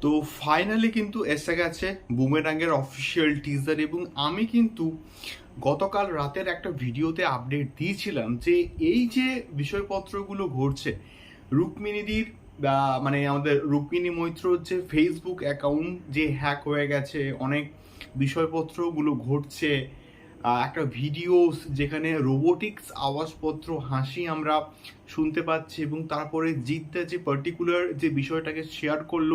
তো ফাইনালি কিন্তু এসে গেছে বুমেরাঙ্গের অফিসিয়াল টিজার এবং আমি কিন্তু গতকাল রাতের একটা ভিডিওতে আপডেট দিয়েছিলাম যে এই যে বিষয়পত্রগুলো ঘটছে রুক্মিণীদির মানে আমাদের রুক্মিণী মৈত্রর যে ফেসবুক অ্যাকাউন্ট যে হ্যাক হয়ে গেছে, অনেক বিষয়পত্রগুলো ঘটছে একটা ভিডিও যেখানে রোবোটিক্স আওয়াজপত্র, হাসি আমরা শুনতে পাচ্ছি এবং তারপরে জিতটা যে পার্টিকুলার যে বিষয়টাকে শেয়ার করল,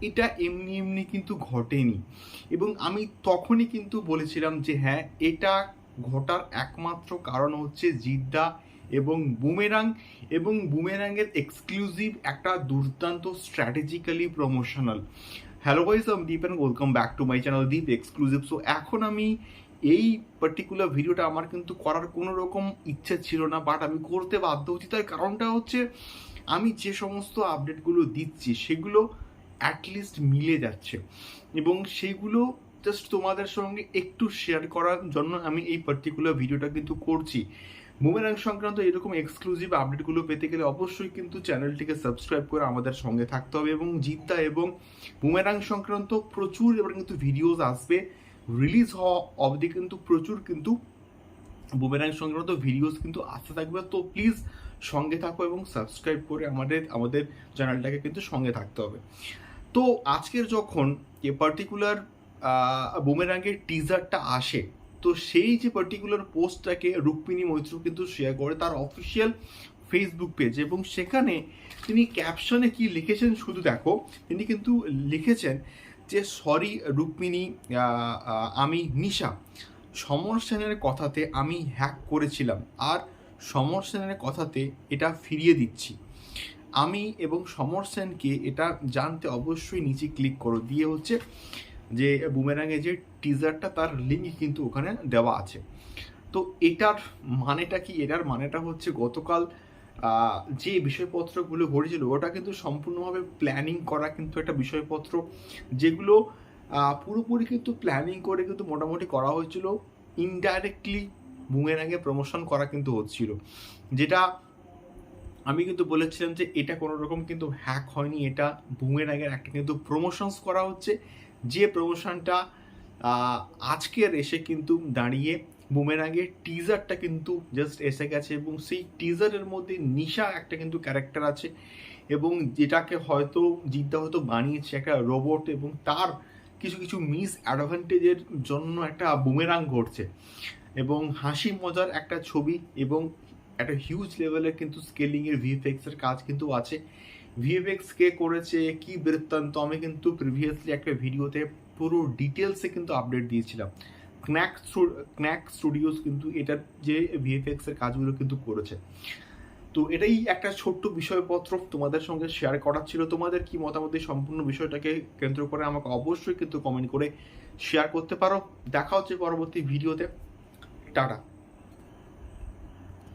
এটা এমনি এমনি কিন্তু ঘটেনি। এবং আমি তখনই কিন্তু বলেছিলাম যে হ্যাঁ এটা ঘটার একমাত্র কারণ হচ্ছে জিদ্দা এবং বুমেরাং। এবং বুমেরাংয়ের এক্সক্লুসিভ একটা দুর্দান্ত স্ট্র্যাটেজিক্যালি প্রমোশনাল হ্যালো গাইস আমি Deep and welcome back to my channel Deep exclusive so এখন আমি এই পার্টিকুলার ভিডিওটা আমার কিন্তু করার কোনো রকম ইচ্ছা ছিল না বাট আমি করতে বাধ্য হচ্ছি। তার কারণটা হচ্ছে, আমি যে সমস্ত আপডেটগুলো দিচ্ছি, সেগুলো অ্যাটলিস্ট মিলে যাচ্ছে। এবং সেগুলো জাস্ট তোমাদের সঙ্গে একটু শেয়ার করার জন্য আমি এই পার্টিকুলার ভিডিওটা কিন্তু করছি। বুমেরাং সংক্রান্ত এরকম এক্সক্লুসিভ আপডেটগুলো পেতে গেলে অবশ্যই কিন্তু চ্যানেলটিকে সাবস্ক্রাইব করে আমাদের সঙ্গে থাকতে হবে এবং জিদ্দা এবং বুমেরাং সংক্রান্ত প্রচুর এবার কিন্তু ভিডিওস আসবে। রিলিজ হওয়া অবধি কিন্তু প্রচুর কিন্তু বুমেরাং সংক্রান্ত ভিডিওস কিন্তু আসতে থাকবে। তো প্লিজ সঙ্গে থাকো এবং সাবস্ক্রাইব করে আমাদের আমাদের চ্যানেলটাকে কিন্তু সঙ্গে থাকতে হবে। তো আজকের যখন এ পার্টিকুলার বুমেরাঙ্গের টিজারটা আসে, তো সেই যে পার্টিকুলার পোস্টটাকে রুক্মিণী মৈত্র কিন্তু শেয়ার করে তার অফিসিয়াল ফেসবুক পেজ এবং সেখানে তিনি ক্যাপশনে কি লিখেছেন শুধু দেখো, তিনি কিন্তু লিখেছেন যে সরি রুক্মিণী আমি নিশা, সমর সেনের কথাতে আমি হ্যাক করেছিলাম আর সমর সেনের কথাতে এটা ফিরিয়ে দিচ্ছি। আমি এবং সমর সেনকে এটা জানতে অবশ্যই নিচে ক্লিক করো। দিয়ে হচ্ছে যে বুমেরাঙে যে টিজারটা তার লিঙ্ক কিন্তু ওখানে দেওয়া আছে। তো এটার মানেটা কি? এটার মানেটা হচ্ছে গতকাল যে বিষয়পত্রগুলো ঘটেছিল ওটা কিন্তু সম্পূর্ণভাবে প্ল্যানিং করা কিন্তু একটা বিষয়পত্র। যেগুলো পুরোপুরি কিন্তু প্ল্যানিং করে কিন্তু মোটামুটি করা হয়েছিল। ইনডাইরেক্টলি বুমেরাঙে প্রমোশন করা কিন্তু হচ্ছিল। যেটা আমি কিন্তু বলেছিলাম যে এটা কোনো রকম কিন্তু হ্যাক হয়নি, এটা বুমেরাঙের একটা কিন্তু প্রমোশনস করা হচ্ছে। যে প্রমোশনটা আজকের এসে কিন্তু দাঁড়িয়ে বুমেরাঙের টিজারটা কিন্তু জাস্ট এসে গেছে এবং সেই টিজারের মধ্যে নিশা একটা কিন্তু ক্যারেক্টার আছে এবং যেটাকে হয়তো জিদ্দা হয়তো বানিয়েছে একটা রোবট এবং তার কিছু কিছু মিস অ্যাডভান্টেজের জন্য একটা বুমেরাং ঘটছে এবং হাসি মজার একটা ছবি এবং একটা হিউজ লেভেলের কিন্তু স্কেলিংয়ের ভিএফএক্স এর কাজ কিন্তু আছে। ভিএফএক্স কে করেছে, কি বৃত্তান্ত, আমি কিন্তু প্রিভিয়াসলি একটা ভিডিওতে পুরো ডিটেলসে কিন্তু আপডেট দিয়েছিলাম। ক্ন্যাক ক্ন্যাক স্টুডিওস কিন্তু এটার যে ভিএফএক্স এর কাজগুলো কিন্তু করেছে। তো এটাই একটা ছোট্ট বিষয়পত্র তোমাদের সঙ্গে শেয়ার করার ছিল। তোমাদের কি মতামত এই সম্পূর্ণ বিষয়টাকে কেন্দ্র করে আমাকে অবশ্যই কিন্তু কমেন্ট করে শেয়ার করতে পারো। দেখা হচ্ছে পরবর্তী ভিডিওতে টাটা।